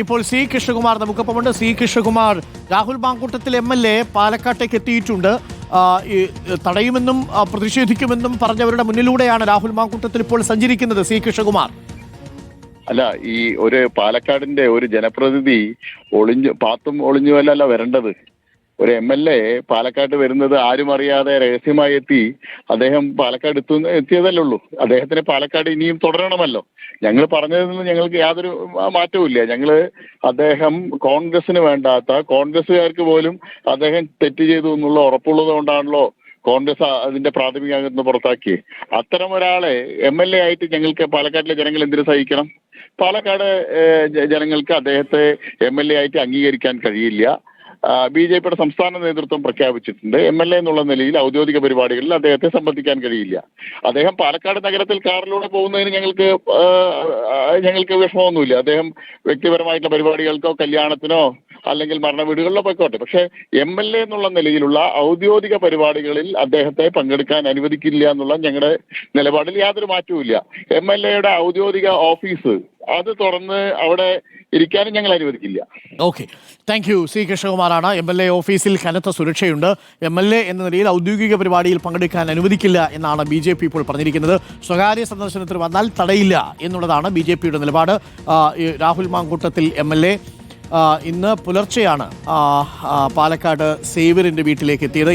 ഇപ്പോൾ C Krishnakumar നമുക്കൊപ്പമുണ്ട്. C Krishnakumar Rahul Mamkootathil M L A പാലക്കാട്ടേക്ക് എത്തിയിട്ടുണ്ട്. തടയുമെന്നും പ്രതിഷേധിക്കുമെന്നും പറഞ്ഞവരുടെ മുന്നിലൂടെയാണ് രാഹുൽ മാങ്കൂട്ടത്തിൽ ഇപ്പോൾ സഞ്ചരിക്കുന്നത് സി കൃഷ്ണകുമാർ. അല്ല ഈ ഒരു പാലക്കാടിന്റെ ഒരു ജനപ്രതിനിധി ഒളിഞ്ഞു പാത്തും ഒളിഞ്ഞുമല്ലല്ല വരേണ്ടത്. ഒരു എം എൽ എ പാലക്കാട്ട് വരുന്നത് ആരും അറിയാതെ രഹസ്യമായി എത്തി. അദ്ദേഹം പാലക്കാട് എത്തു എത്തിയതല്ലേ ഉള്ളൂ. അദ്ദേഹത്തിന് പാലക്കാട് ഇനിയും തുടരണമല്ലോ. ഞങ്ങൾ പറഞ്ഞതിൽ നിന്ന് ഞങ്ങൾക്ക് യാതൊരു മാറ്റവും ഞങ്ങൾ അദ്ദേഹം കോൺഗ്രസിന് വേണ്ടാത്ത കോൺഗ്രസ്സുകാർക്ക് പോലും അദ്ദേഹം തെറ്റ് ചെയ്തു എന്നുള്ള ഉറപ്പുള്ളത് കൊണ്ടാണല്ലോ കോൺഗ്രസ് അതിന്റെ പ്രാഥമിക അംഗത്ത് പുറത്താക്കി അത്തരം ഒരാളെ എം എൽ എ ആയിട്ട് ഞങ്ങൾക്ക് പാലക്കാട്ടിലെ ജനങ്ങൾ എന്തിനു സഹിക്കണം? പാലക്കാട് ജനങ്ങൾക്ക് അദ്ദേഹത്തെ എം എൽ എ ആയിട്ട് അംഗീകരിക്കാൻ കഴിയില്ല. ബി ജെ പിയുടെ സംസ്ഥാന നേതൃത്വം പ്രഖ്യാപിച്ചിട്ടുണ്ട്. എം എൽ എ എന്നുള്ള നിലയിൽ ഔദ്യോഗിക പരിപാടികളിൽ അദ്ദേഹത്തെ സംബന്ധിക്കാൻ കഴിയില്ല. അദ്ദേഹം പാലക്കാട് നഗരത്തിൽ കാറിലൂടെ പോകുന്നതിന് ഞങ്ങൾക്ക് ഞങ്ങൾക്ക് വിഷമമൊന്നുമില്ല. അദ്ദേഹം വ്യക്തിപരമായിട്ടുള്ള പരിപാടികൾക്കോ കല്യാണത്തിനോ അല്ലെങ്കിൽ മരണ വീടുകളിലോ പോയിക്കോട്ടെ. പക്ഷേ എം എൽ എ എന്നുള്ള നിലയിലുള്ള ഔദ്യോഗിക പരിപാടികളിൽ അദ്ദേഹത്തെ പങ്കെടുക്കാൻ അനുവദിക്കില്ല എന്നുള്ള ഞങ്ങളുടെ നിലപാടിൽ യാതൊരു മാറ്റവും ഇല്ല എം എൽ എയുടെ ഔദ്യോഗിക ഓഫീസ് അത് തുറന്ന് അവിടെ ഇരിക്കാനും ഞങ്ങൾ അനുവദിക്കില്ല. ഓക്കെ താങ്ക് യു സി കൃഷ്ണകുമാറാണ്. എം എൽ എ ഓഫീസിൽ കനത്ത സുരക്ഷയുണ്ട്. എം എൽ എ എന്ന നിലയിൽ ഔദ്യോഗിക പരിപാടിയിൽ പങ്കെടുക്കാൻ അനുവദിക്കില്ല എന്നാണ് ബി ജെ പി ഇപ്പോൾ പറഞ്ഞിരിക്കുന്നത്. സ്വകാര്യ സന്ദർശനത്തിന് വന്നാൽ തടയില്ല എന്നുള്ളതാണ് ബി ജെ പിയുടെ നിലപാട്. Rahul Mamkootathil M L A ഇന്ന് പുലർച്ചെയാണ് പാലക്കാട് സേവ്യറിന്റെ വീട്ടിലേക്ക് എത്തിയത്.